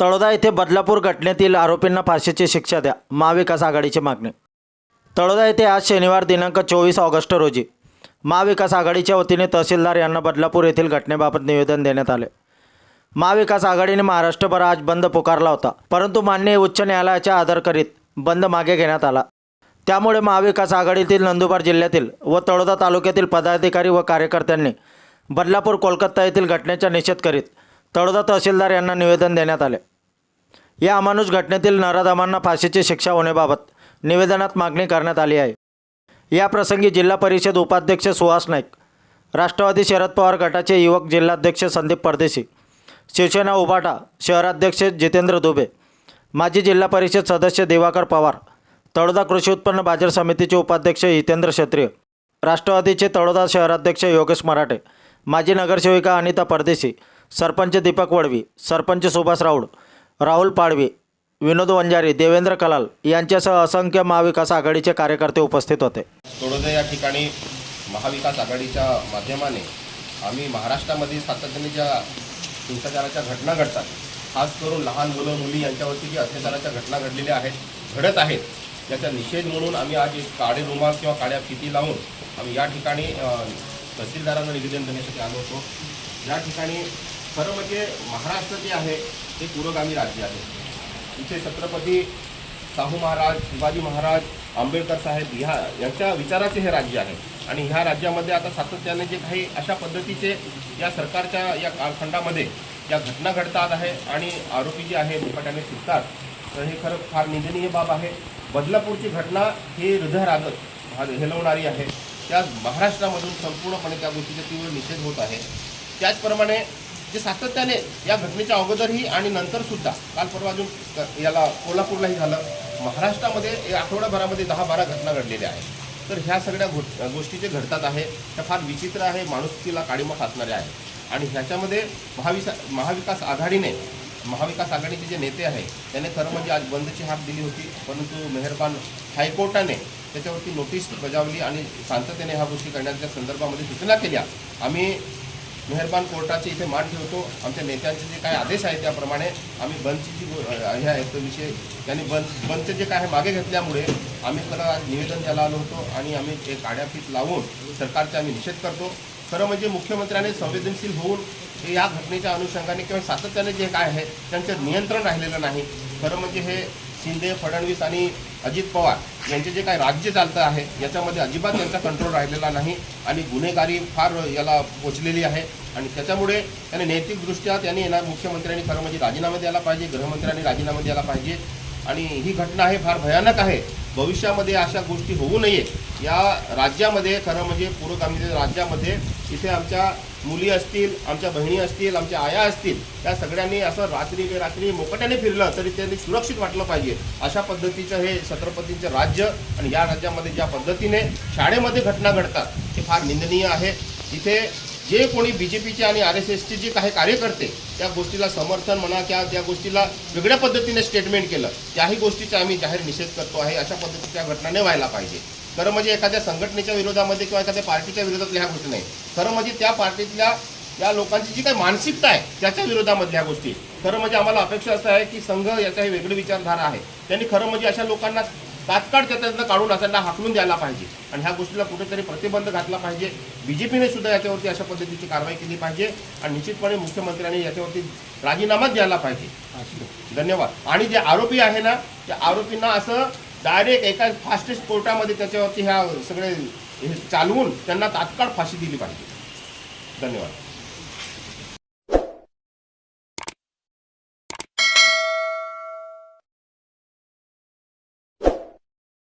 तळोदा येथे बदलापूर घटनेतील आरोपींना फाशीची शिक्षा द्या. महाविकास आघाडीची मागणी. तळोदा येथे आज शनिवार दिनांक चोवीस ऑगस्ट रोजी महाविकास आघाडीच्या वतीने तहसीलदार यांना बदलापूर येथील घटनेबाबत निवेदन देण्यात आले. महाविकास आघाडीने महाराष्ट्रभर आज बंद पुकारला होता परंतु मान्य उच्च न्यायालयाचा आदर करीत बंद मागे घेण्यात आला. त्यामुळे महाविकास आघाडीतील नंदुरबार जिल्ह्यातील व तळोदा तालुक्यातील पदाधिकारी व कार्यकर्त्यांनी बदलापूर कोलकाता येथील घटनेचा निषेध करीत तळोदा तहसीलदार यांना निवेदन देण्यात आले. या अमानुष घटनेतील नराधमांना फाशीची शिक्षा होण्याबाबत निवेदनात मागणी करण्यात आली आहे. या प्रसंगी जिल्हा परिषद उपाध्यक्ष सुहास नाईक राष्ट्रवादी शरद पवार गटाचे युवक जिल्हाध्यक्ष संदीप परदेशी शिवसेना उभाटा शहराध्यक्ष जितेंद्र दुबे माजी जिल्हा परिषद सदस्य दिवाकर पवार तळोदा कृषी उत्पन्न बाजार समितीचे उपाध्यक्ष हितेंद्र क्षत्रिय राष्ट्रवादीचे तळोदा शहराध्यक्ष योगेश मराठे माजी नगरसेविका अनिता परदेशी सरपंच दीपक वडवी सरपंच सुभाष राऊड राहुल पाडवे विनोद वंजारी देवेंद्र कलाल यांच्यासह असंख्य महाविकास आघाडीचे कार्यकर्ते उपस्थित होते. तोडोदे या ठिकाणी महाविकास आघाडीच्या माध्यमाने आम्ही महाराष्ट्रामध्ये सातत्याने ज्या हिंसाचाराच्या घटना घडतात. खास करून लहान मुलं मुली यांच्यावरती जी अत्याचाराच्या घटना घडलेल्या आहेत घडत आहेत त्याचा निषेध म्हणून आम्ही आज एक काळे रुमाल किंवा काळ्या फिती लावून आम्ही या ठिकाणी तहसीलदारांना निवेदन देण्यासाठी आलो होतो. या ठिकाणी खरं म्हणजे महाराष्ट्र जे आहे हे पुरोगामी राज्य आहे. इथे छत्रपती शाहू महाराज शिवाजी महाराज आंबेडकर साहेब ह्या यांच्या विचाराचे हे राज्य आहे. आणि ह्या राज्यामध्ये आता सातत्याने जे काही अशा पद्धतीचे या सरकारच्या या कालखंडामध्ये या घटना घडतात आहे आणि आरोपी जे आहे मुकाट्याने शिकतात तर हे खरं फार निंदनीय बाब आहे. बदलापूरची घटना ही हृदयरागत हेलवणारी आहे. त्या महाराष्ट्रामधून संपूर्णपणे त्या गोष्टीचा तीव्र निषेध होत आहे. त्याचप्रमाणे जे सातत्याने या घटनेच्या अगोदरही आणि नंतर सुद्धा काल परवा अजून याला कोल्हापूरलाही झालं. महाराष्ट्रामध्ये आठवडाभरामध्ये आठवड्याभरामध्ये दहा बारा घटना घडलेल्या आहेत. तर ह्या सगळ्या गो गोष्टी जे घडतात आहे. त्या फार विचित्र आहे. माणुसकीला काडीमोठ असणाऱ्या आहेत. आणि ह्याच्यामध्ये महाविसा महाविकास आघाडीने महाविकास आघाडीचे जे नेते आहे त्याने खरं म्हणजे आज बंदची हाक दिली होती. परंतु मेहरबान हायकोर्टाने त्याच्यावरती नोटीस बजावली आणि शांततेने ह्या गोष्टी करण्याच्या संदर्भामध्ये सूचना केल्या. आम्ही मेहरबान कोर्टाचे इथे मान ठेवतो. आमच्या नेत्यांचे जे काही आदेश आहेत त्याप्रमाणे आम्ही बंदची जी हे आहे तो विषय त्यांनी बंद बंदचे जे काय आहे मागे घेतल्यामुळे आम्ही खरं निवेदन द्यायला आलो होतो आणि आम्ही ते काड्याफीत लावून सरकारचा आम्ही निषेध करतो. खरं म्हणजे मुख्यमंत्र्याने संवेदनशील होऊन हे या घटनेच्या अनुषंगाने किंवा सातत्याने जे काय आहे त्यांचं नियंत्रण राहिलेलं नाही. खरं म्हणजे हे शिंदे फडणवीस आणि अजित पवार यांचे जे काही राज्य चालतं आहे याच्यामध्ये अजिबात त्यांचा कंट्रोल राहिलेला नाही आणि गुन्हेगारी फार याला पोचलेली आहे. आणि त्याच्यामुळे त्याने नैतिकदृष्ट्या त्यांनी येणार मुख्यमंत्र्यांनी खरं म्हणजे राजीनामा द्यायला पाहिजे गृहमंत्र्यांनी राजीनामा द्यायला पाहिजे. आणि ही घटना आहे फार भयानक आहे. भविष्यामध्ये अशा गोष्टी होऊ नये या राज्यामध्ये खरं म्हणजे पुरोगामी राज्यामध्ये इथे आमच्या मुली असतील आमच्या बहिणी असतील आमच्या आया असतील त्या सगळ्यांनी असं रात्री रात्री मोकट्याने फिरलं तरी त्यांनी सुरक्षित वाटलं पाहिजे. अशा पद्धतीचं हे छत्रपतींचं राज्य आणि या राज्यामध्ये ज्या पद्धतीने शाळेमध्ये घटना घडतात ते फार निंदनीय आहे. इथे जे कोणी बी जे पीचे आणि आर एस एसचे जे काही कार्यकर्ते त्या गोष्टीला समर्थन म्हणा किंवा त्या गोष्टीला वेगळ्या पद्धतीने स्टेटमेंट केलं त्याही गोष्टीचा आम्ही जाहीर निषेध करतो आहे. अशा पद्धतीच्या घटना नाही व्हायला पाहिजे. खरं म्हणजे एखाद्या संघटनेच्या विरोधामध्ये किंवा एखाद्या पार्टीच्या विरोधातल्या ह्या गोष्टी नाही. खरं म्हणजे त्या पार्टीतल्या या लोकांची जी काही मानसिकता आहे त्याच्या विरोधामधल्या गोष्टी. खरं म्हणजे आम्हाला अपेक्षा असं आहे की संघ याचा ही वेगळी विचारधारा आहे. त्यांनी खरं म्हणजे अशा लोकांना तात्काळ त्याच्यातनं काढून असांना हाकलून द्यायला पाहिजे. आणि ह्या गोष्टीला कुठेतरी प्रतिबंध घातला पाहिजे. बी जे पीने सुद्धा याच्यावरती अशा पद्धतीची कारवाई केली पाहिजे. आणि निश्चितपणे मुख्यमंत्र्यांनी याच्यावरती राजीनामाच द्यायला पाहिजे. धन्यवाद. आणि जे आरोपी आहे ना त्या आरोपींना असं डायरेक्ट एका फास्टेस्ट कोर्टामध्ये त्याच्यावरती ह्या सगळे हे चालवून त्यांना तात्काळ फाशी दिली पाहिजे. धन्यवाद.